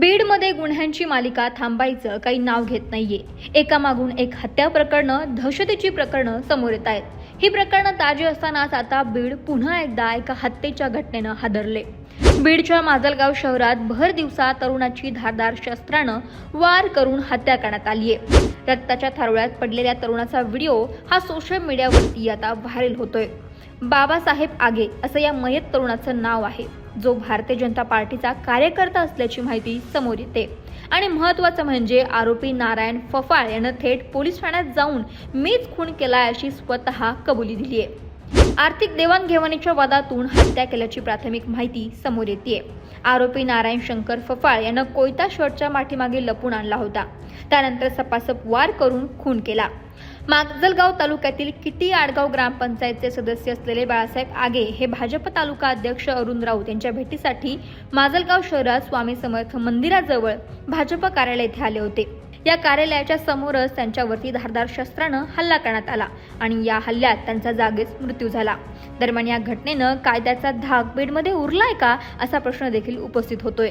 बीडमध्ये गुन्ह्यांची मालिका थांबायचं काही नाव घेत नाहीये. एकामागून एक हत्या प्रकरणं दहशतीची प्रकरणं समोर येत आहेत. ही प्रकरणं ताजी असतानाच आता बीड पुन्हा एकदा एका हत्येच्या घटनेनं हादरले. बीडच्या माजलगाव शहरात भर दिवसा तरुणाची धारदार शस्त्रानं वार करून हत्या करण्यात आली आहे रक्ताच्या थारोळ्यात पडलेल्या तरुणाचा व्हिडिओ हा सोशल मीडियावरती आता व्हायरल होतोय. बाबासाहेब आगे असं या मयत तरुणाचं नाव आहे. जो भारतीय जनता पार्टीचा कार्यकर्ता असल्याची माहिती समोर येते. आणि महत्त्वाचं म्हणजे आरोपी नारायण फफाळ यानं थेट पोलीस ठाण्यात जाऊन मीच खून केला अशी स्वतः कबुली दिली आहे आर्थिक देवाणघेवाणीच्या वादातून हत्या केल्याची प्राथमिक माहिती समोर येते आरोपी नारायण शंकर फफाळ यानं कोयता शर्टच्या माठीमागे लपून आणला होता. त्यानंतर सपासप वार करून खून केला. मागजलगाव तालुक्यातील किटी आडगाव ग्रामपंचायतचे सदस्य असलेले बाळासाहेब आगे हे भाजप तालुका अध्यक्ष अरुण राऊत यांच्या भेटीसाठी माजलगाव शहरात स्वामी समर्थ मंदिराजवळ भाजप कार्यालय येथे आले होते. या कार्यालयाच्या समोरच त्यांच्यावरती धारदार शस्त्रानं हल्ला करण्यात आला आणि या हल्ल्यात त्यांचा जागीच मृत्यू झाला. दरम्यान या घटनेनं कायद्याचा धाक बीडमध्ये उरलाय का असा प्रश्न देखील उपस्थित होतोय.